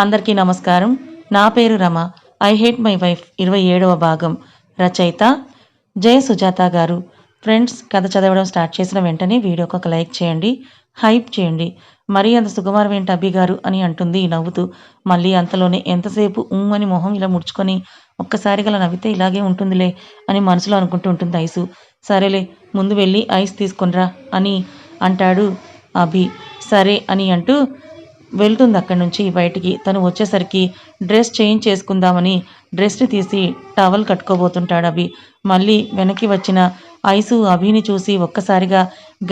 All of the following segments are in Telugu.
అందరికీ నమస్కారం. నా పేరు Rama. I hate my wife ఇరవై ఏడవ భాగం. రచయిత జయ సుజాత గారు. ఫ్రెండ్స్ కథ చదవడం స్టార్ట్ చేసిన వెంటనే వీడియోకి ఒక లైక్ చేయండి హైప్ చేయండి. మరీ అంత సుకుమారం ఏంటి అబ్బి గారు అని అంటుంది నవ్వుతూ. మళ్ళీ అంతలోనే ఎంతసేపు ఊ అని మొహం ఇలా ముడుచుకొని ఒక్కసారి గల నవ్వితే ఇలాగే ఉంటుందిలే అని మనసులో అనుకుంటూ ఉంటుంది ఐసు. సరేలే ముందు వెళ్ళి ఐస్ తీసుకునిరా అని అంటాడు అభి సరే అని అంటూ వెళ్తుంది అక్కడి నుంచి బయటికి. తను వచ్చేసరికి డ్రెస్ చేంజ్ చేసుకుందామని డ్రెస్ని తీసి టవల్ కట్టుకోబోతుంటాడు అభి. మళ్ళీ వెనక్కి వచ్చిన ఐసు అభిని చూసి ఒక్కసారిగా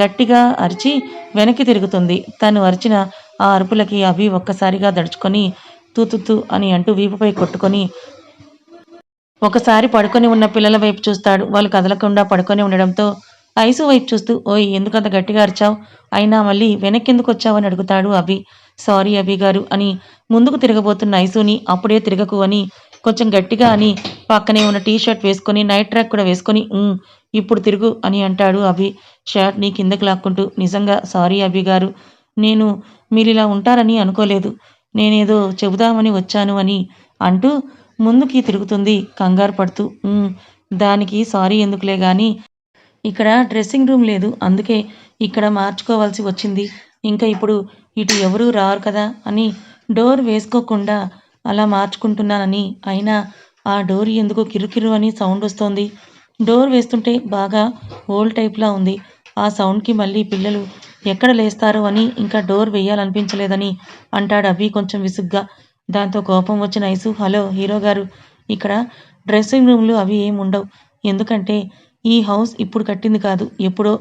గట్టిగా అరిచి వెనక్కి తిరుగుతుంది. తను అరిచిన ఆ అరుపులకి అభి ఒక్కసారిగా దడుచుకొని తూతుతూ అని అంటూ వీపుపై కొట్టుకొని ఒకసారి పడుకొని ఉన్న పిల్లల వైపు చూస్తాడు. వాళ్ళు కదలకుండా పడుకొని ఉండడంతో ఐసు వైపు చూస్తూ ఓయ్ ఎందుకంత గట్టిగా అరిచావు? అయినా మళ్ళీ వెనక్కెందుకు వచ్చావని అడుగుతాడు అభి. సారీ అభి గారు అని ముందుకు తిరగబోతున్న ఐసుని అప్పుడే తిరగకు అని కొంచెం గట్టిగా అని పక్కనే ఉన్న టీ షర్ట్ వేసుకొని నైట్ ట్రాక్ కూడా వేసుకొని ఇప్పుడు తిరుగు అని అంటాడు అభి. షర్ట్ నీ కిందకు లాక్కుంటూ నిజంగా సారీ అభి గారు నేను మీరు ఇలా ఉంటారని అనుకోలేదు. నేనేదో చెబుదామని వచ్చాను అని అంటూ ముందుకి తిరుగుతుంది కంగారు పడుతూ. దానికి సారీ ఎందుకులే గాని ఇక్కడ డ్రెస్సింగ్ రూమ్ లేదు. అందుకే ఇక్కడ మార్చుకోవాల్సి వచ్చింది. ఇంకా ఇప్పుడు ఇటు ఎవరూ రారు కదా అని డోర్ వేసుకోకుండా అలా మార్చుకుంటున్నానని. అయినా ఆ డోర్ ఎందుకు కిరుకిరు అని సౌండ్ వస్తోంది. డోర్ వేస్తుంటే బాగా ఓల్డ్ టైప్లా ఉంది. ఆ సౌండ్కి మళ్ళీ పిల్లలు ఎక్కడ లేస్తారు అని ఇంకా డోర్ వేయాలనిపించలేదని అంటాడు అభి కొంచెం విసుగ్గా. దాంతో కోపం వచ్చిన ఐసు హలో హీరో గారు ఇక్కడ డ్రెస్సింగ్ రూమ్లు అవి ఏం ఉండవు. ఎందుకంటే ఈ హౌస్ ఇప్పుడు కట్టింది కాదు. ఎప్పుడో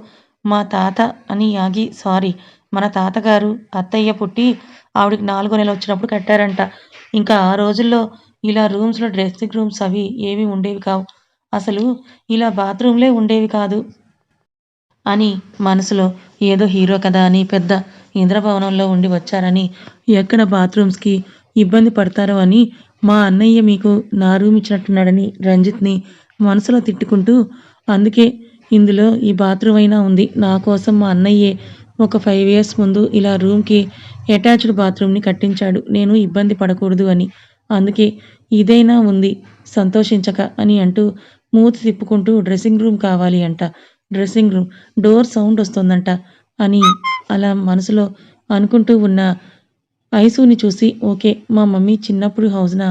మా తాత అని ఆగి సారీ మన తాతగారు అత్తయ్య పుట్టి ఆవిడకి నాలుగో నెల వచ్చినప్పుడు కట్టారంట. ఇంకా ఆ రోజుల్లో ఇలా రూమ్స్లో డ్రెస్సింగ్ రూమ్స్ అవి ఏవి ఉండేవి కావు. అసలు ఇలా బాత్రూమ్లే ఉండేవి కాదు అని మనసులో ఏదో హీరో కదా అని పెద్ద ఇంద్రభవనంలో ఉండి వచ్చారని ఎక్కడ బాత్రూమ్స్కి ఇబ్బంది పడతారో అని మా అన్నయ్య మీకు నా రూమ్ ఇచ్చినట్టున్నాడని రంజిత్ని మనసులో తిట్టుకుంటూ అందుకే ఇందులో ఈ బాత్రూమ్ అయినా ఉంది. నా కోసం మా అన్నయ్యే ఒక ఫైవ్ ఇయర్స్ ముందు ఇలా రూమ్కి అటాచ్డ్ బాత్రూమ్ని కట్టించాడు. నేను ఇబ్బంది పడకూడదు అని. అందుకే ఇదైనా ఉంది సంతోషించక అని అంటూ మూతి తిప్పుకుంటూ డ్రెస్సింగ్ రూమ్ కావాలి అంట. డ్రెస్సింగ్ రూమ్ డోర్ సౌండ్ వస్తుందంట అని అలా మనసులో అనుకుంటూ ఉన్న ఐసుని చూసి ఓకే మా మమ్మీ చిన్నప్పుడు హౌస్న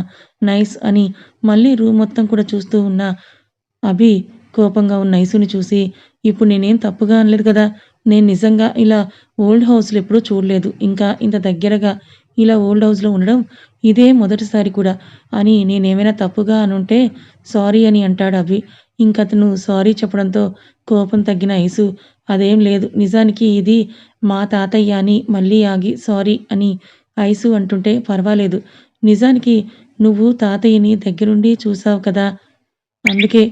నైస్ అని మళ్ళీ రూమ్ మొత్తం కూడా చూస్తూ ఉన్న అభి కోపంగా ఉన్న ఐసుని చూసి ఇప్పుడు నేనేం తప్పుగా అనలేదు కదా నేను నిజంగా ఇలా ఓల్డ్ హౌస్లో ఎప్పుడూ చూడలేదు. ఇంకా ఇంత దగ్గరగా ఇలా ఓల్డ్ హౌస్లో ఉండడం ఇదే మొదటిసారి కూడా. అని నేనేమైనా తప్పుగా అనుంటే సారీ అని అంటాడు అభి ఇంకతను సారీ చెప్పడంతో కోపం తగ్గిన ఐసు అదేం లేదు నిజానికి ఇది మా తాతయ్య అని మళ్ళీ ఆగి సారీ అని ఐసు అంటుంటే పర్వాలేదు. నిజానికి నువ్వు తాతయ్యని దగ్గరుండి చూసావు కదా అందుకే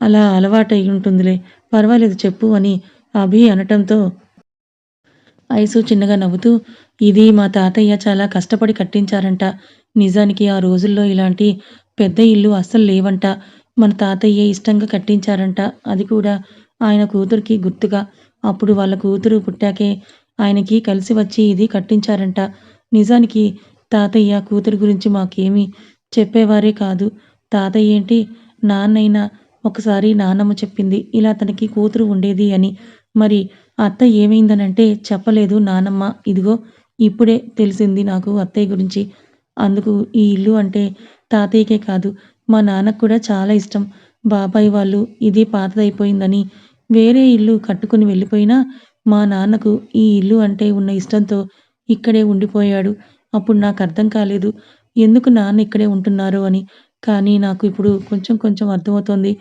అలా అలవాటై ఉంటుందిలే. పర్వాలేదు చెప్పు అని అభి అనటంతో ఐసు చిన్నగా నవ్వుతూ ఇది మా తాతయ్య చాలా కష్టపడి కట్టించారంట. నిజానికి ఆ రోజుల్లో ఇలాంటి పెద్ద ఇల్లు అస్సలు లేవంట. మన తాతయ్య ఇష్టంగా కట్టించారంట. అది కూడా ఆయన కూతురికి గుర్తుగా. అప్పుడు వాళ్ళ కూతురు పుట్టాకే ఆయనకి కలిసి వచ్చి ఇది కట్టించారంట. నిజానికి తాతయ్య కూతురు గురించి మాకేమీ చెప్పేవారే కాదు. తాతయ్య ఏంటి? నాన్నైనా ఒకసారి నాన్నమ్మ చెప్పింది ఇలా తనకి కూతురు ఉండేది అని. మరి అత్త ఏమైందనంటే చెప్పలేదు నానమ్మ ఇదిగో ఇప్పుడే తెలిసింది నాకు అత్తయ్య గురించి. అందుకు ఈ ఇల్లు అంటే తాతయ్యకే కాదు మా నాన్నకు కూడా చాలా ఇష్టం. బాబాయ్ వాళ్ళు ఇది పాతదైపోయిందని వేరే ఇల్లు కట్టుకుని వెళ్ళిపోయినా మా నాన్నకు ఈ ఇల్లు అంటే ఉన్న ఇష్టంతో ఇక్కడే ఉండిపోయాడు. అప్పుడు నాకు అర్థం కాలేదు ఎందుకు నాన్న ఇక్కడే ఉంటున్నారు అని. కానీ నాకు ఇప్పుడు కొంచెం కొంచెం అర్థమవుతోంది.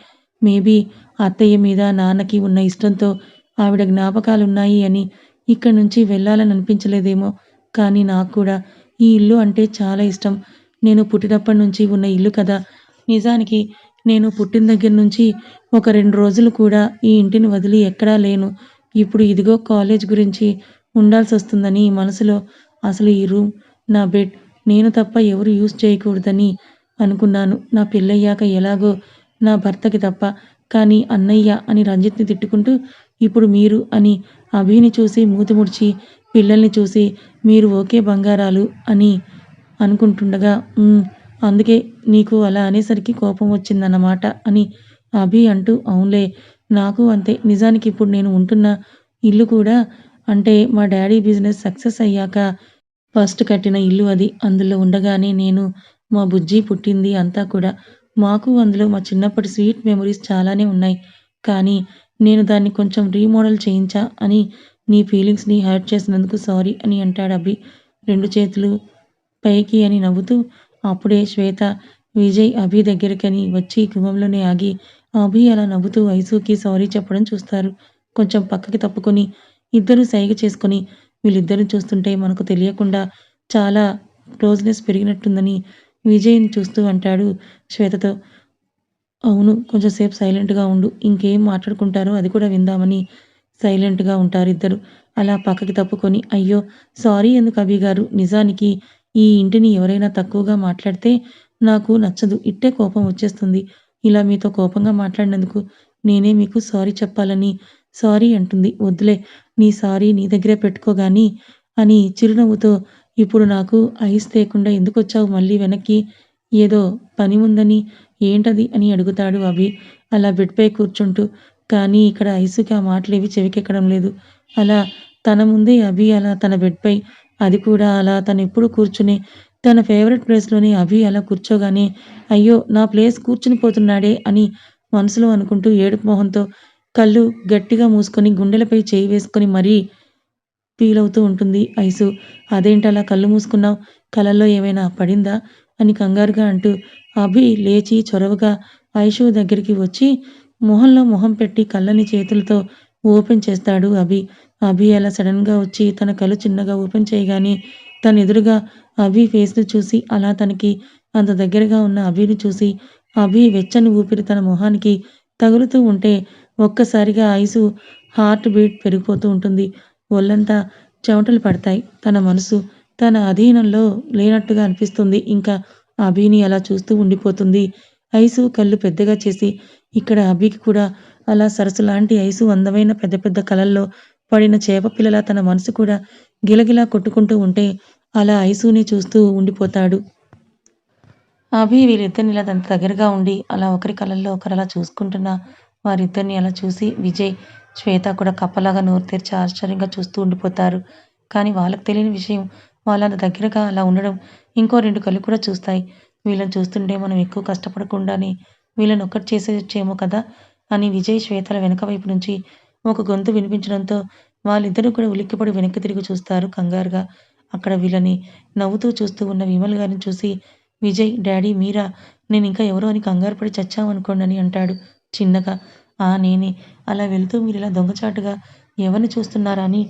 మేబీ అత్తయ్య మీద నాన్నకి ఉన్న ఇష్టంతో ఆవిడ జ్ఞాపకాలున్నాయి అని ఇక్కడి నుంచి వెళ్ళాలని అనిపించలేదేమో కానీ నాకు కూడా ఈ ఇల్లు అంటే చాలా ఇష్టం. నేను పుట్టినప్పటి నుంచి ఉన్న ఇల్లు కదా. నిజానికి నేను పుట్టిన దగ్గర నుంచి ఒక రెండు రోజులు కూడా ఈ ఇంటిని వదిలి ఎక్కడా లేను. ఇప్పుడు ఇదిగో కాలేజ్ గురించి ఉండాల్సి వస్తుందని మనసులో అసలు ఈ రూమ్ నా బెడ్ నేను తప్ప ఎవరు యూజ్ చేయకూడదని అనుకున్నాను. నా పెళ్ళయ్యాక ఎలాగో నా భర్తకి తప్ప. కానీ అన్నయ్య అని రంజిత్ని తిట్టుకుంటూ ఇప్పుడు మీరు అని అభిని చూసి మూతి ముడిచి పిల్లల్ని చూసి మీరు ఓకే బంగారాలు అని అనుకుంటుండగా అందుకే నీకు అలా అనేసరికి కోపం వచ్చిందన్నమాట అని అభి అంటూ అవునులే నాకు అంతే. నిజానికి ఇప్పుడు నేను ఉంటున్న ఇల్లు కూడా అంటే మా డాడీ బిజినెస్ సక్సెస్ అయ్యాక ఫస్ట్ కట్టిన ఇల్లు అది. అందులో ఉండగానే నేను మా బుజ్జి పుట్టింది అంతా కూడా. మాకు అందులో మా చిన్నప్పటి స్వీట్ మెమరీస్ చాలానే ఉన్నాయి. కానీ నేను దాన్ని కొంచెం రీమోడల్ చేయించా అని నీ ఫీలింగ్స్ని హర్ట్ చేసినందుకు సారీ అని అంటాడు అభి. రెండు చేతులు పైకి అని నవ్వుతూ అప్పుడే శ్వేత విజయ్ అభి దగ్గరికని వచ్చి గుమ్మంలోనే ఆగి అభి అలా నవ్వుతూ ఐసుకి సారీ చెప్పడం చూస్తారు. కొంచెం పక్కకి తప్పుకొని ఇద్దరు సైగ చేసుకొని వీళ్ళిద్దరూ చూస్తుంటే మనకు తెలియకుండా చాలా క్లోజ్నెస్ పెరిగినట్టుందని విజయ్ని చూస్తూ అంటాడు శ్వేతతో. అవును కొంచెం సేపు సైలెంట్గా ఉండు. ఇంకేం మాట్లాడుకుంటారో అది కూడా విందామని సైలెంట్గా ఉంటారు ఇద్దరు అలా పక్కకి తప్పుకొని అయ్యో సారీ ఎందుకు అభి గారు? నిజానికి ఈ ఇంటిని ఎవరైనా తక్కువగా మాట్లాడితే నాకు నచ్చదు. ఇట్టే కోపం వచ్చేస్తుంది. ఇలా మీతో కోపంగా మాట్లాడినందుకు నేనే మీకు సారీ చెప్పాలని సారీ అంటుంది. వద్దులే నీ సారీ నీ దగ్గరే పెట్టుకోగాని అని చిరునవ్వుతో ఇప్పుడు నాకు ఐస్ తేకుండా ఎందుకు వచ్చావు మళ్ళీ వెనక్కి ఏదో పని ఉందని ఏంటది అని అడుగుతాడు అభి. అలా బెడ్పై కూర్చుంటూ కానీ ఇక్కడ ఐసుకి ఆ మాటలేవి చెవికెక్కడం లేదు. అలా తన ముందే అభి అలా తన బెడ్పై అది కూడా అలా తను ఎప్పుడు కూర్చుని తన ఫేవరెట్ ప్లేస్లోనే అభి అలా కూర్చోగానే అయ్యో నా ప్లేస్ కూర్చుని పోతున్నాడే అని మనసులో అనుకుంటూ ఏడుపు మొహంతో కళ్ళు గట్టిగా మూసుకొని గుండెలపై చేయి వేసుకొని మరీ ఫీల్ అవుతూ ఉంటుంది ఐసు. అదేంటి అలా కళ్ళు మూసుకున్నావు? కళ్ళల్లో ఏమైనా పడిందా? అని కంగారుగా అంటూ అభి లేచి చొరవగా ఐషు దగ్గరికి వచ్చి మొహంలో మొహం పెట్టి కళ్ళని చేతులతో ఓపెన్ చేస్తాడు అభి. అభి అలా సడన్గా వచ్చి తన కళ్ళు చిన్నగా ఓపెన్ చేయగానే తన ఎదురుగా అభి ఫేస్ను చూసి అలా తనకి అంత దగ్గరగా ఉన్న అభిని చూసి అభి వెచ్చని ఊపిరి తన మొహానికి తగులుతూ ఉంటే ఒక్కసారిగా ఐసు హార్ట్ బీట్ పెరిగిపోతూ ఉంటుంది. ఒళ్ళంతా చెమటలు పడతాయి. తన మనసు తన అధీనంలో లేనట్టుగా అనిపిస్తుంది. ఇంకా అభిని అలా చూస్తూ ఉండిపోతుంది. ఐసు కళ్ళు పెద్దగా చేసి ఇక్కడ అభికి కూడా అలా సరస్సు లాంటి ఐసు అందమైన పెద్ద పెద్ద కలల్లో పడిన చేపపిల్లల తన మనసు కూడా గిలగిలా కొట్టుకుంటూ ఉంటే అలా ఐసుని చూస్తూ ఉండిపోతాడు. అభి వీళ్ళిద్దరిని ఇలా తన దగ్గరగా ఉండి అలా ఒకరి కళ్ళల్లో ఒకరు అలా చూసుకుంటున్న వారిద్దరిని అలా చూసి విజయ్ శ్వేత కూడా కప్పలాగా నోరు తెరిచి ఆశ్చర్యంగా చూస్తూ ఉండిపోతారు. కానీ వాళ్ళకి తెలియని విషయం వాళ్ళంత దగ్గరగా అలా ఉండడం ఇంకో రెండు కళ్ళు కూడా చూస్తాయి. వీళ్ళని చూస్తుంటే మనం ఎక్కువ కష్టపడకుండానే వీళ్ళని ఒక్కటి చేసేయచ్చేమో కదా అని విజయ్ శ్వేతల వెనక వైపు నుంచి ఒక గొంతు వినిపించడంతో వాళ్ళిద్దరూ కూడా ఉలిక్కిపడి వెనక్కి తిరిగి చూస్తారు కంగారుగా. అక్కడ వీళ్ళని నవ్వుతూ చూస్తూ ఉన్న విమల్ గారిని చూసి విజయ్ డాడీ మీరా? నేను ఇంకా ఎవరో అని కంగారు పడి చచ్చామనుకోండి అని అంటాడు చిన్నగా. ఆ నేనే. అలా వెళ్తూ మీరు ఇలా దొంగచాటుగా ఎవరిని చూస్తున్నారా అని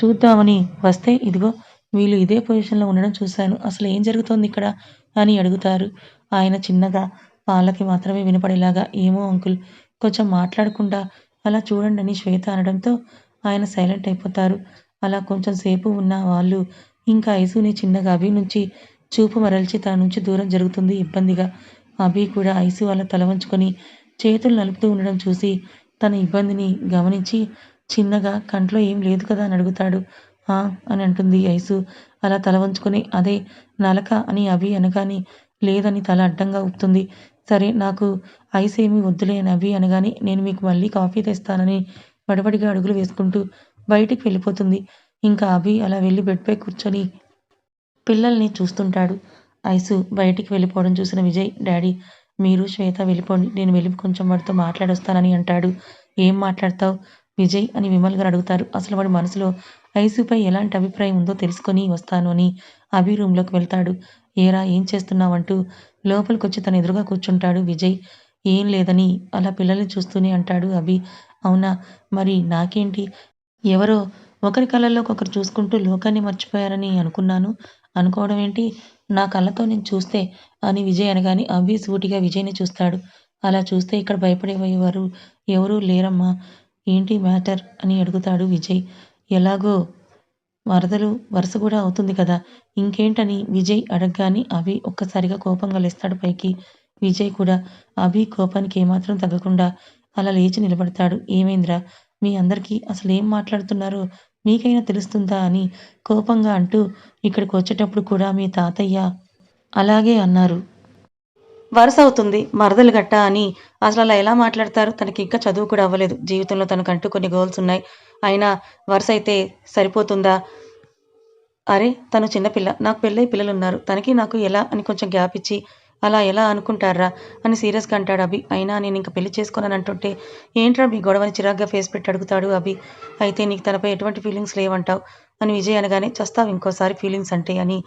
చూద్దామని వస్తే ఇదిగో వీళ్ళు ఇదే పొజిషన్లో ఉండడం చూశాను. అసలు ఏం జరుగుతోంది ఇక్కడ? అని అడుగుతారు. ఆయన చిన్నగా వాళ్ళకి మాత్రమే వినపడేలాగా ఏమో అంకుల్ కొంచెం మాట్లాడకుండా అలా చూడండి అని శ్వేత అనడంతో ఆయన సైలెంట్ అయిపోతారు. అలా కొంచెం సేపు ఉన్న వాళ్ళు ఇంకా ఐసుని చిన్నగా అభి నుంచి చూపు మరల్చి తన నుంచి దూరం జరుగుతుంది ఇబ్బందిగా. అభి కూడా ఐసు అలా తల వంచుకొని చేతులు నలుపుతూ ఉండడం చూసి తన ఇబ్బందిని గమనించి చిన్నగా కంట్లో ఏం లేదు కదా అని అడుగుతాడు. ఆ అని అంటుంది ఐసు అలా తల వంచుకొని అదే నలక అని అభి అనగానే లేదని తల అడ్డంగా ఊపుతుంది. సరే నాకు ఐస్ ఏమీ వద్దులే అని అభి అనగానే నేను మీకు మళ్ళీ కాఫీ తెస్తానని వడవడిగా అడుగులు వేసుకుంటూ బయటికి వెళ్ళిపోతుంది. ఇంకా అభి అలా వెళ్ళి బెడ్పై కూర్చొని పిల్లల్ని చూస్తుంటాడు. ఐసు బయటికి వెళ్ళిపోవడం చూసిన విజయ్ డాడీ మీరు శ్వేత వెళ్ళిపోండి. నేను వెళ్ళి కొంచెం వాడితో మాట్లాడొస్తానని అంటాడు. ఏం మాట్లాడతావు? విజయ్ అని విమల్ గారు అడుగుతారు. అసలు వాడి మనసులో ఐసుపై ఎలాంటి అభిప్రాయం ఉందో తెలుసుకొని వస్తాను అని అభి రూమ్లోకి వెళ్తాడు. ఏరా ఏం చేస్తున్నావంటూ లోపలికొచ్చి తన ఎదురుగా కూర్చుంటాడు విజయ్. ఏం లేదని అలా పిల్లల్ని చూస్తూనే అంటాడు అభి. అవునా? మరి నాకేంటి? ఎవరో ఒకరి కళ్ళల్లో ఒకరు చూసుకుంటూ లోకాన్ని మర్చిపోయారని అనుకున్నాను. అనుకోవడం ఏంటి? నా కళ్ళతో నేను చూస్తే అని విజయ్ అనగానే అభి సూటిగా విజయ్ని చూస్తాడు. అలా చూస్తే ఇక్కడ భయపడేవారు ఎవరూ లేరమ్మా. ఏంటి మ్యాటర్ అని అడుగుతాడు విజయ్. ఎలాగో? వరదలు వరుస కూడా అవుతుంది కదా. ఇంకేంటని విజయ్ అడగగాని అభి ఒక్కసారిగా కోపంగా లేస్తాడు పైకి. విజయ్ కూడా అభి కోపానికి ఏమాత్రం తగ్గకుండా అలా లేచి నిలబడతాడు. ఏమైందిరా? మీ అందరికీ అసలు ఏం మాట్లాడుతున్నారో? మీకైనా తెలుస్తుందా అని కోపంగా అంటూ ఇక్కడికి వచ్చేటప్పుడు కూడా మీ తాతయ్య అలాగే అన్నారు. వరుస అవుతుంది మరదలు గట్ట అని. అసలు అలా ఎలా మాట్లాడతారు? తనకి ఇంకా చదువు కూడా అవ్వలేదు. జీవితంలో తనకంటూ కొన్ని గోల్స్ ఉన్నాయి. అయినా వరుస అయితే సరిపోతుందా? అరే తను చిన్నపిల్ల నాకు పెళ్ళై పిల్లలు ఉన్నారు తనకి నాకు ఎలా అని కొంచెం గ్యాప్ ఇచ్చి అలా ఎలా అనుకుంటారా అని సీరియస్గా అంటాడు అభి. అయినా నేను ఇంకా పెళ్ళి చేసుకున్నాను అంటుంటే ఏంట్రా మీ గొడవని చిరాగ్గా ఫేస్ పెట్టి అడుగుతాడు అభి. అయితే నీకు తనపై ఎటువంటి ఫీలింగ్స్ లేవంటావు? అని విజయ్ అనగానే చస్తావు ఇంకోసారి ఫీలింగ్స్ అంటే అని.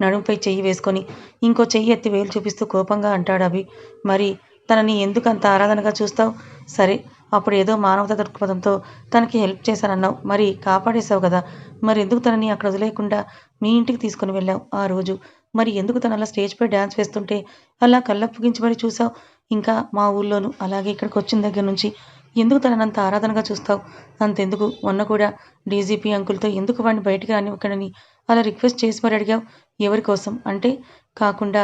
నడుంపై చెయ్యి వేసుకొని ఇంకో చెయ్యి ఎత్తి వేలు చూపిస్తూ కోపంగా అంటాడు అభి. మరి తనని ఎందుకు అంత ఆరాధనగా చూస్తావు? సరే అప్పుడు ఏదో మానవత దృక్పథంతో తనకి హెల్ప్ చేశానన్నావు. మరి కాపాడేశావు కదా. మరి ఎందుకు తనని అక్కడ వదిలేయకుండా మీ ఇంటికి తీసుకుని వెళ్ళావు ఆ రోజు? మరి ఎందుకు తను అలా స్టేజ్పై డ్యాన్స్ వేస్తుంటే అలా కళ్ళప్పగించి మరి చూసావు ఇంకా మా ఊళ్ళోనూ అలాగే ఇక్కడికి వచ్చిన దగ్గర నుంచి ఎందుకు తననంత అంత ఆరాధనగా చూస్తావు? అంతెందుకు? మొన్న కూడా డీజీపీ అంకుల్తో ఎందుకు వాడిని బయటికి రానివ్వకండి అలా రిక్వెస్ట్ చేసి మరి అడిగావు? ఎవరి కోసం? అంటే కాకుండా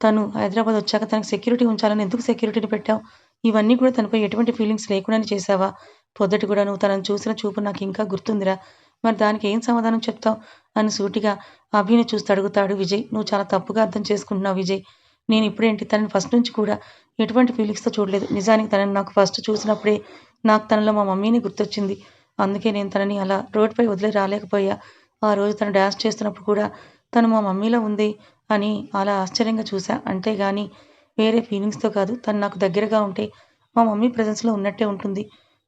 తను హైదరాబాద్ వచ్చాక తనకు సెక్యూరిటీ ఉంచాలని ఎందుకు సెక్యూరిటీని పెట్టావు? ఇవన్నీ కూడా తనపై ఎటువంటి ఫీలింగ్స్ లేకుండానే చేసావా పొద్దుటి కూడా నువ్వు తనను చూసిన చూపు నాకు ఇంకా గుర్తుందిరా. మరి దానికి ఏం సమాధానం చెప్తావు? అని సూటిగా అభిని చూస్తూ అడుగుతాడు విజయ్. నువ్వు చాలా తప్పుగా అర్థం చేసుకుంటున్నావు విజయ్. నేను ఇప్పుడేంటి తనని ఫస్ట్ నుంచి కూడా ఎటువంటి ఫీలింగ్స్తో చూడలేదు. నిజానికి తనని నాకు ఫస్ట్ చూసినప్పుడే నాకు తనలో మా మమ్మీని గుర్తొచ్చింది. అందుకే నేను తనని అలా రోడ్డుపై వదిలి రాలేకపోయా. ఆ రోజు తను డ్యాన్స్ చేస్తున్నప్పుడు కూడా తను మా మమ్మీలో ఉంది అని అలా ఆశ్చర్యంగా చూసా. అంతేగాని వేరే ఫీలింగ్స్తో కాదు తను నాకు దగ్గరగా ఉంటే మా మమ్మీ ప్రజెన్స్లో ఉన్నట్టే ఉంటుంది.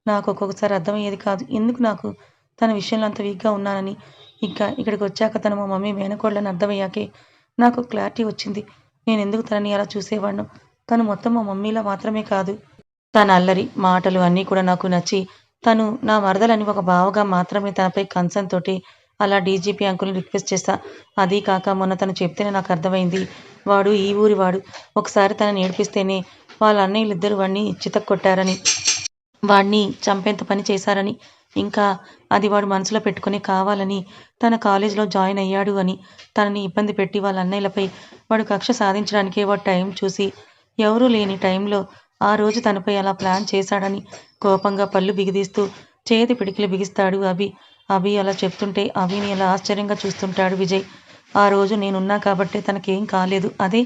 నాకు ఒక్కొక్కసారి అర్థమయ్యేది కాదు ఎందుకు నాకు తన విషయంలో అంత వీక్గా ఉన్నానని. ఇంకా ఇక్కడికి వచ్చాక తను మా మమ్మీ మేనకోళ్ళని అర్థమయ్యాకే నాకు క్లారిటీ వచ్చింది. నేను ఎందుకు తనని అలా చూసేవాడిను తను మొత్తం మా మమ్మీలా మాత్రమే కాదు. తన అల్లరి మాటలు అన్నీ కూడా నాకు నచ్చి తను నా మరదలని ఒక బావగా మాత్రమే తనపై కన్సర్న్ తోటి అలా డీజీపీ అంకుల్ని రిక్వెస్ట్ చేశా అదీ కాక మొన్న తను చెప్తేనే నాకు అర్థమైంది. వాడు ఈ ఊరి వాడు. ఒకసారి తనని ఏడిపిస్తేనే వాళ్ళ అన్నయ్యలిద్దరూ వాడిని చితక్కొట్టారని వాడిని చంపేంత పని చేశారని ఇంకా అది వాడు మనసులో పెట్టుకుని కావాలని తన కాలేజీలో జాయిన్ అయ్యాడు అని తనని ఇబ్బంది పెట్టి వాళ్ళ అన్నయ్యలపై వాడు కక్ష సాధించడానికే వాడు టైం చూసి ఎవరూ లేని టైంలో ఆ రోజు తనపై అలా ప్లాన్ చేశాడని కోపంగా పళ్ళు బిగిదీస్తూ చేతి పిడికిలు బిగిస్తాడు అభి. అభి అలా చెప్తుంటే అభిని అలా ఆశ్చర్యంగా చూస్తుంటాడు విజయ్. ఆ రోజు నేనున్నా కాబట్టే తనకేం కాలేదు. అదే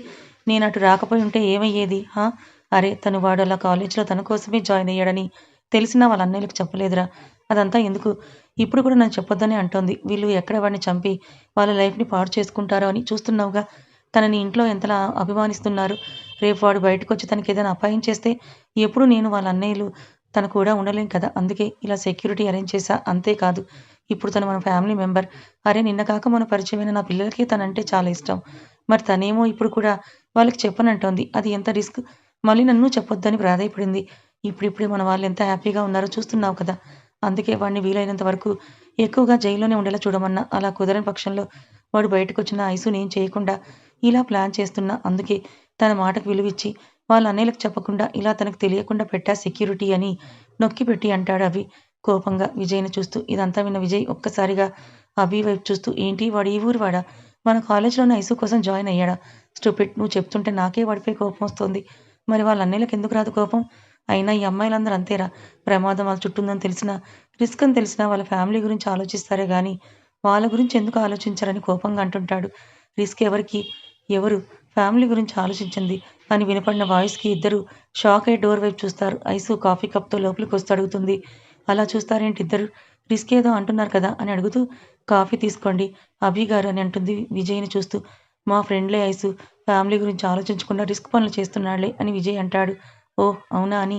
నేను అటు రాకపోయి ఉంటే ఏమయ్యేది? హా? అరే తను వాడు అలా కాలేజీలో తన కోసమే జాయిన్ అయ్యాడని తెలిసినా వాళ్ళ అన్నయ్యలకు చెప్పలేదురా. అదంతా ఎందుకు? ఇప్పుడు కూడా నన్ను చెప్పొద్దని అంటోంది. వీళ్ళు ఎక్కడ వాడిని చంపి వాళ్ళ లైఫ్ని పాడు చేసుకుంటారో అని చూస్తున్నావుగా? తనని ఇంట్లో ఎంతలా అభిమానిస్తున్నారు? రేపు వాడు బయటకు వచ్చి తనకి ఏదైనా అపాయం చేస్తే ఎప్పుడు నేను వాళ్ళ అన్నయ్యలు తను కూడా ఉండలేం కదా? అందుకే ఇలా సెక్యూరిటీ అరేంజ్ చేశా. అంతేకాదు ఇప్పుడు తను మన ఫ్యామిలీ మెంబర్. అరే నిన్న కాక మన పరిచయమైన నా పిల్లలకి తనంటే చాలా ఇష్టం. మరి తనేమో ఇప్పుడు కూడా వాళ్ళకి చెప్పనంటోంది. అది ఎంత రిస్క్? మళ్ళీ నన్ను చెప్పొద్దని ప్రాధాయపడింది. ఇప్పుడిప్పుడే మన వాళ్ళు ఎంత హ్యాపీగా ఉన్నారో చూస్తున్నావు కదా. అందుకే వాడిని వీలైనంత వరకు ఎక్కువగా జైల్లోనే ఉండేలా చూడమన్నా. అలా కుదరని పక్షంలో వాడు బయటకు వచ్చిన ఐసు నేను చేయకుండా ఇలా ప్లాన్ చేస్తున్నా. అందుకే తన మాటకు విలువిచ్చి వాళ్ళ అన్నయ్యలకు చెప్పకుండా ఇలా తనకు తెలియకుండా పెట్టా సెక్యూరిటీ అని నొక్కి పెట్టి అంటాడు అవి కోపంగా. విజయ్ని చూస్తూ ఇదంతా విన్న విజయ్ ఒక్కసారిగా అభి వైపు చూస్తూ ఏంటి వాడు ఈ ఊరు వాడా? మన కాలేజ్లోనే ఐసు కోసం జాయిన్ అయ్యాడా? స్టూపిడ్ నువ్వు చెప్తుంటే నాకే వాడిపై కోపం వస్తుంది. మరి వాళ్ళ అన్నయ్యలకు ఎందుకు రాదు కోపం? అయినా ఈ అమ్మాయిలందరూ అంతేరా? ప్రమాదం వాళ్ళ చుట్టూ ఉందని తెలిసినా రిస్క్ అని తెలిసినా వాళ్ళ ఫ్యామిలీ గురించి ఆలోచిస్తారే కానీ వాళ్ళ గురించి ఎందుకు ఆలోచించారని కోపంగా అంటుంటాడు. రిస్క్ ఎవరికి? ఎవరు? ఫ్యామిలీ గురించి ఆలోచించింది. అని వినపడిన వాయిస్కి ఇద్దరు షాక్ అయ్యి డోర్ వైపు చూస్తారు. ఐసు కాఫీ కప్తో లోపలికి వస్తూ అడుగుతుంది. అలా చూస్తారేంటి ఇద్దరు? రిస్క్ ఏదో అంటున్నారు కదా? అని అడుగుతూ కాఫీ తీసుకోండి అభి గారు అని అంటుంది విజయ్ని చూస్తూ. మా ఫ్రెండ్లే ఐసు ఫ్యామిలీ గురించి ఆలోచించకుండా రిస్క్ పనులు చేస్తున్నాడులే అని విజయ్ అంటాడు. ఓ అవునా అని.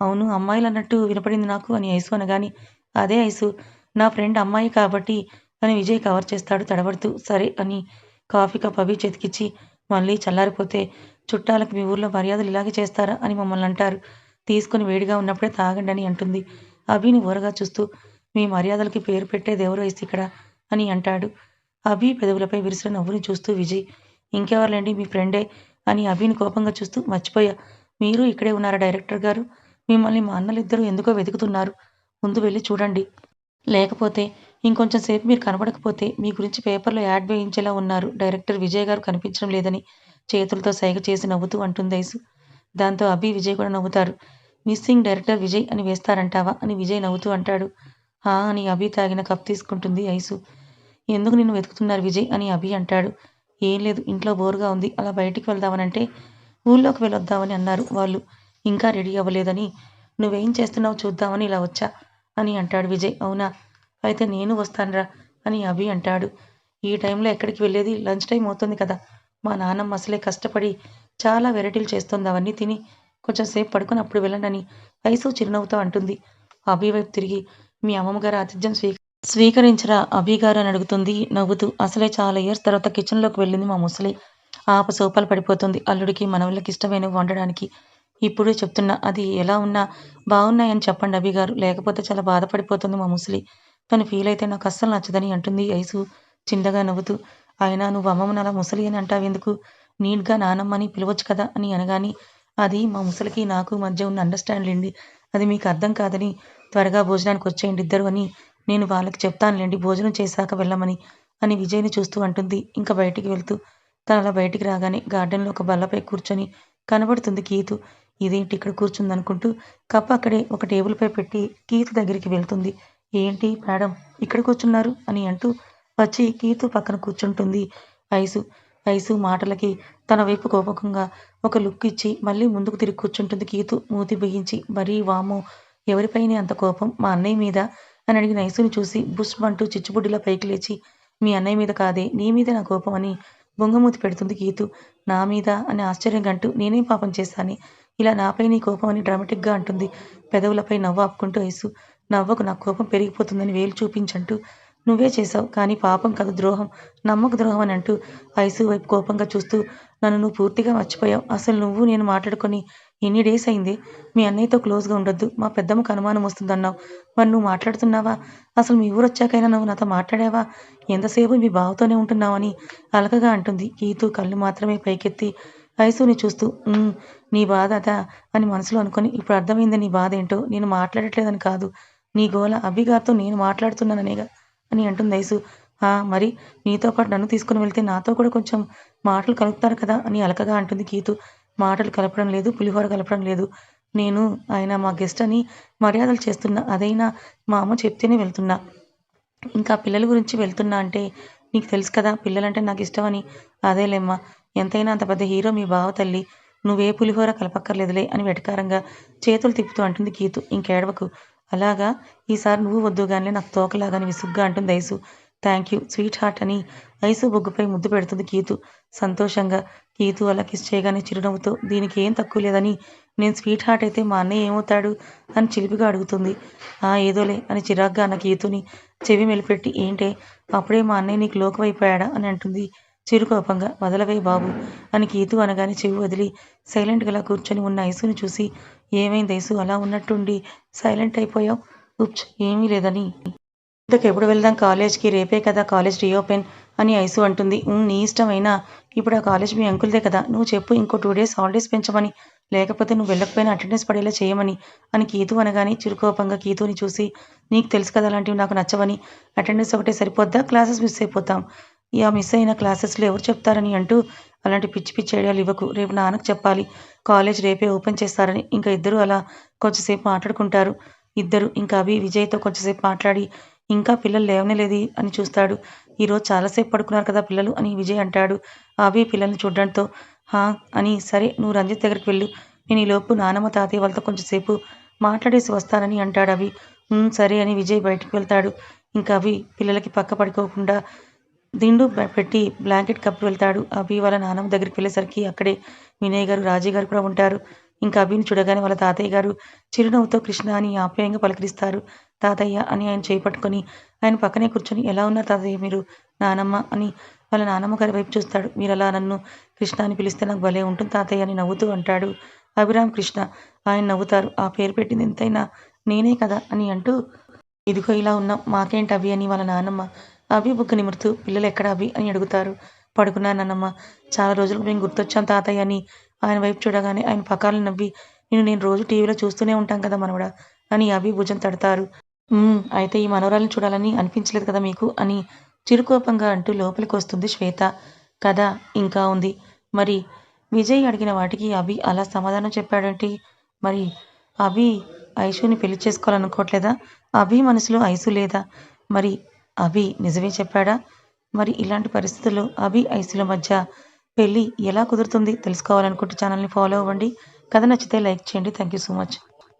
అవును అమ్మాయిలు అన్నట్టు వినపడింది నాకు అని ఐసు అనగాని. అదే ఐసు నా ఫ్రెండ్ అమ్మాయి కాబట్టి అని విజయ్ కవర్ చేస్తాడు తడబడుతూ. సరే అని కాఫీ కప్ అవి చేతికిచ్చి మళ్ళీ చల్లారిపోతే చుట్టాలకు మీ ఊర్లో మర్యాదలు ఇలాగే చేస్తారా అని మమ్మల్ని అంటారు. తీసుకుని వేడిగా ఉన్నప్పుడే తాగండి అని అంటుంది. అభిని ఊరగా చూస్తూ మీ మర్యాదలకి పేరు పెట్టేది ఎవరో ఐసు ఇక్కడ అని అంటాడు. అభి పెదవులపై విరిసిన నవ్వుని చూస్తూ విజయ్ ఇంకెవరులేండి మీ ఫ్రెండే అని అభిని కోపంగా చూస్తూ మర్చిపోయా. మీరు ఇక్కడే ఉన్నారా డైరెక్టర్ గారు? మిమ్మల్ని మా అన్నలిద్దరూ ఎందుకో వెతుకుతున్నారు. ముందు వెళ్ళి చూడండి. లేకపోతే ఇంకొంచెం సేపు మీరు కనబడకపోతే మీ గురించి పేపర్లో యాడ్ వేయించేలా ఉన్నారు. డైరెక్టర్ విజయ్ గారు కనిపించడం లేదని చేతులతో సైగ చేసి నవ్వుతూ అంటుంది ఐసు. దాంతో అభి విజయ్ కూడా నవ్వుతారు. మిస్సింగ్ డైరెక్టర్ విజయ్ అని వేస్తారంటావా అని విజయ్ నవ్వుతూ అంటాడు. హా అని అభి తాగిన కప్ తీసుకుంటుంది ఐసు. ఎందుకు నిన్ను వెతుకుతున్నారు విజయ్ అని అభి అంటాడు. ఏం లేదు ఇంట్లో బోరుగా ఉంది. అలా బయటికి వెళ్దామనంటే ఊళ్ళోకి వెళ్ళొద్దామని అన్నారు. వాళ్ళు ఇంకా రెడీ అవ్వలేదని నువ్వేం చేస్తున్నావు చూద్దామని ఇలా వచ్చా? అని అంటాడు విజయ్. అవునా అయితే నేను వస్తానురా అని అభి అంటాడు. ఈ టైంలో ఎక్కడికి వెళ్ళేది? లంచ్ టైం అవుతుంది కదా. మా నాన్నమ్మ అసలే కష్టపడి చాలా వెరైటీలు చేస్తుంది. అవన్నీ తిని కొంచెం సేపు పడుకుని అప్పుడు వెళ్ళండి అని ఐసు చిరునవ్వుతో అంటుంది. అభి వైపు తిరిగి మీ అమ్మమ్మ గారు ఆతిథ్యం స్వీ స్వీకరించరా? అభి గారు అని అడుగుతుంది నవ్వుతూ. అసలే చాలా ఇయర్స్ తర్వాత కిచెన్లోకి వెళ్ళింది మా ముసలి. ఆప సోపాలు పడిపోతుంది. అల్లుడికి మనవళ్ళకి ఇష్టమైనవి వండడానికి. ఇప్పుడు చెప్తున్నా అది ఎలా ఉన్నా బాగున్నాయని చెప్పండి అభి గారు. లేకపోతే చాలా బాధపడిపోతుంది మా ముసలి. తను ఫీల్ అయితే నాకు అస్సలు నచ్చదని అంటుంది ఐసు చిన్నగా నవ్వుతూ. అయినా నువ్వు అమ్మమ్మని అలా ముసలి అని అంటావెందుకు నీట్గా నానమ్మని పిలవచ్చు కదా అని అనగాని అది మా ముసలికి నాకు మధ్య ఉన్న అండర్స్టాండ్లేండి అది మీకు అర్థం కాదని త్వరగా భోజనానికి వచ్చేయండి ఇద్దరు అని నేను వాళ్ళకి చెప్తానులేండి భోజనం చేశాక వెళ్ళమని అని విజయ్ని చూస్తూ అంటుంది. ఇంకా బయటికి వెళ్తూ తను అలా బయటికి రాగానే గార్డెన్లో ఒక బల్లపై కూర్చొని కనబడుతుంది కీతు. ఇదేంటి ఇక్కడ కూర్చుందనుకుంటూ కప్ప కప్ అక్కడే ఒక టేబుల్పై పెట్టి కీతు దగ్గరికి వెళ్తుంది. ఏంటి మేడం ఇక్కడ కూర్చున్నారు? అని అంటూ వచ్చి కీతు పక్కన కూర్చుంటుంది. ఐసు ఐసు మాటలకి తన వైపు కోపకంగా ఒక లుక్ ఇచ్చి మళ్ళీ ముందుకు తిరిగి కూర్చుంటుంది కీతు. మూతి బిగించి మరీ వామో ఎవరిపైనే అంత కోపం? మా అన్నయ్య మీద? అని అడిగిన ఐసుని చూసి బుష్ అంటూ చిచ్చుబుడ్డిలా పైకి లేచి మీ అన్నయ్య మీద కాదే నీ మీద నా కోపం అని బొంగమూతి పెడుతుంది గీతు. నా మీద అని ఆశ్చర్యంగా అంటూ నేనేం పాపం చేశాని? ఇలా నాపై నీ కోపం అని డ్రామాటిక్గా అంటుంది. పెదవులపై నవ్వు ఆపుకుంటూ ఐసు నవ్వకు నా కోపం పెరిగిపోతుందని వేలు చూపించంటూ నువ్వే చేశావు. కానీ పాపం కాదు ద్రోహం. నమ్మక ద్రోహం అని అంటూ వయసు వైపు కోపంగా చూస్తూ నన్ను నువ్వు పూర్తిగా మర్చిపోయావు. అసలు నువ్వు నేను మాట్లాడుకొని ఎన్ని డేస్ అయింది? మీ అన్నయ్యతో క్లోజ్గా ఉండొద్దు. మా పెద్దమ్మకు అనుమానం వస్తుందన్నావు. మరి నువ్వు మాట్లాడుతున్నావా? అసలు మీ ఊరు వచ్చాకైనా నువ్వు నాతో మాట్లాడావా? ఎంతసేపు మీ బావతోనే ఉంటున్నావని అలకగా అంటుంది. గీతు కళ్ళు మాత్రమే పైకెత్తి వయసుని చూస్తూ నీ బాధ అదా? అని మనసులో అనుకొని ఇప్పుడు అర్థమైంది నీ బాధ ఏంటో? నేను మాట్లాడట్లేదని కాదు. నీ గోల అభిగారితో నేను మాట్లాడుతున్నాననేగా. అని అంటుంది ఐసు "ఆ, మరి నీతో పాటు నన్ను తీసుకుని వెళ్తే నాతో కూడా కొంచెం మాటలు కలుపుతారు కదా అని అలకగా అంటుంది గీతు మాటలు కలపడం లేదు పులిహోర కలపడం లేదు. నేను ఆయన మా గెస్ట్ అని మర్యాదలు చేస్తున్నా. అదైనా మా అమ్మ చెప్తేనే వెళ్తున్నా. ఇంకా పిల్లల గురించి వెళ్తున్నా అంటే నీకు తెలుసు కదా పిల్లలంటే నాకు ఇష్టం అని. అదేలేమ్మా ఎంతైనా అంత పెద్ద హీరో మీ బావ తల్లి. నువ్వే పులిహోర కలపక్కర్లేదులే అని వెటకారంగా చేతులు తిప్పుతూ అంటుంది గీతు ఇంకేడవకు అలాగా ఈసారి నువ్వు వద్దు కానీ నాకు తోకలాగాని విసుగ్గా అంటుంది ice. Thank you sweetheart అని ఐసు బొగ్గుపై ముద్దు పెడుతుంది గీతు సంతోషంగా గీతు అలా కిస్ చేయగానే చిరునవ్వుతో దీనికి ఏం తక్కువ లేదని నేను స్వీట్ హార్ట్ అయితే మా అన్నయ్య ఏమవుతాడు? అని చిలిపిగా అడుగుతుంది. ఆ ఏదోలే అని చిరాగ్గా అన్న గీతుని చెవి మెలిపెట్టి ఏంటే అప్పుడే మా అన్నయ్య నీకు లోకమైపోయాడా అని అంటుంది. చిరుకోపంగా వదలవే బాబు అని గీతు అనగానే చెవి వదిలి సైలెంట్గా అలా కూర్చొని ఉన్న ఐసుని చూసి ఏమైంది ఐసు? అలా ఉన్నట్టుండి సైలెంట్ అయిపోయావు? ఉప్చ్ ఏమీ లేదని. ఇంతకు ఎప్పుడు వెళ్దాం? కాలేజ్కి రేపే కదా? కాలేజ్ రీఓపెన్ అని ఐసు అంటుంది. నీ ఇష్టమైనా. ఇప్పుడు ఆ కాలేజ్ మీ అంకుల్దే కదా. నువ్వు చెప్పు ఇంకో టూ డేస్ హాలిడేస్ పెంచమని. లేకపోతే నువ్వు వెళ్ళకపోయినా అటెండెన్స్ పడేలా చేయమని అని కీతు అనగానే చిరుకోపంగా కీతుని చూసి నీకు తెలుసు కదా అలాంటివి నాకు నచ్చవని. అటెండెన్స్ ఒకటే సరిపోద్దా? క్లాసెస్ మిస్ అయిపోతాం. ఇక మిస్ అయిన క్లాసెస్లో ఎవరు చెప్తారని అంటూ అలాంటి పిచ్చి పిచ్చి ఐడియాలు ఇవ్వకు. రేపు నాన్నకు చెప్పాలి. కాలేజ్ రేపే ఓపెన్ చేస్తారని ఇంకా ఇద్దరు అలా కొంచెంసేపు మాట్లాడుకుంటారు. ఇద్దరు ఇంకా అభి విజయ్తో కొంచెంసేపు మాట్లాడి ఇంకా పిల్లలు లేవనేలేది అని చూస్తాడు. ఈరోజు చాలాసేపు పడుకున్నారు కదా పిల్లలు అని విజయ్ అంటాడు. అభి పిల్లల్ని చూడడంతో హా అని సరే నువ్వు రంజిత్ దగ్గరికి వెళ్ళు. నేను ఈలోపు నానమ్మ తాతయ్య వాళ్ళతో కొంచెంసేపు మాట్లాడేసి వస్తానని అంటాడు అవి సరే అని విజయ్ బయటికి వెళ్తాడు. ఇంకా అవి పిల్లలకి పక్క పడుకోకుండా దిండు పెట్టి బ్లాంకెట్ కప్పి వెళ్తాడు. అభి వాళ్ళ నాన్నమ్మ దగ్గరికి వెళ్ళేసరికి అక్కడే వినయ్ గారు రాజీ గారు కూడా ఉంటారు. ఇంకా అభిని చూడగానే వాళ్ళ తాతయ్య గారు చిరునవ్వుతో కృష్ణ అని ఆప్యాయంగా పలకరిస్తారు. తాతయ్య అని ఆయన చేపట్టుకొని ఆయన పక్కనే కూర్చొని ఎలా ఉన్నారు తాతయ్య మీరు? నానమ్మ అని వాళ్ళ నానమ్మ గారి వైపు చూస్తాడు. మీరు అలా నన్ను కృష్ణ అని పిలిస్తే నాకు భలే ఉంటుంది తాతయ్య అని నవ్వుతూ అంటాడు అభిరామ్ కృష్ణ. ఆయన నవ్వుతారు. ఆ పేరు పెట్టింది ఎంతైనా నేనే కదా అని అంటూ ఇదిగో ఇలా ఉన్నాం. మాకేంటి అవి అని వాళ్ళ నానమ్మ అభి బుగ్గ నిమురుతూ పిల్లలు ఎక్కడ అభి అని అడుగుతారు. పడుకున్నానన్నమ్మ చాలా రోజులకు మేము గుర్తొచ్చాం తాతయ్య అని. ఆయన వైపు చూడగానే ఆయన పకాలను నవ్వి నేను నేను రోజు టీవీలో చూస్తూనే ఉంటాం కదా మనవడా అని అభి భుజం తడతారు. అయితే ఈ మనవరాలను చూడాలని అనిపించలేదు కదా మీకు అని చిరుకోపంగా అంటూ లోపలికి వస్తుంది శ్వేత. కథ ఇంకా ఉంది. మరి విజయ్ అడిగిన వాటికి అభి అలా సమాధానం చెప్పాడంటే? మరి అభి ఐషుని పెళ్ళి చేసుకోవాలనుకోవట్లేదా? అభి మనసులో ఐసు లేదా? మరి అభి నిజమే చెప్పాడా? మరి ఇలాంటి పరిస్థితుల్లో అభి ఐసీల మధ్య పెళ్ళి ఎలా కుదురుతుంది తెలుసుకోవాలనుకుంటే ఛానల్ని ఫాలో అవ్వండి. కథ నచ్చితే లైక్ చేయండి. Thank you so much.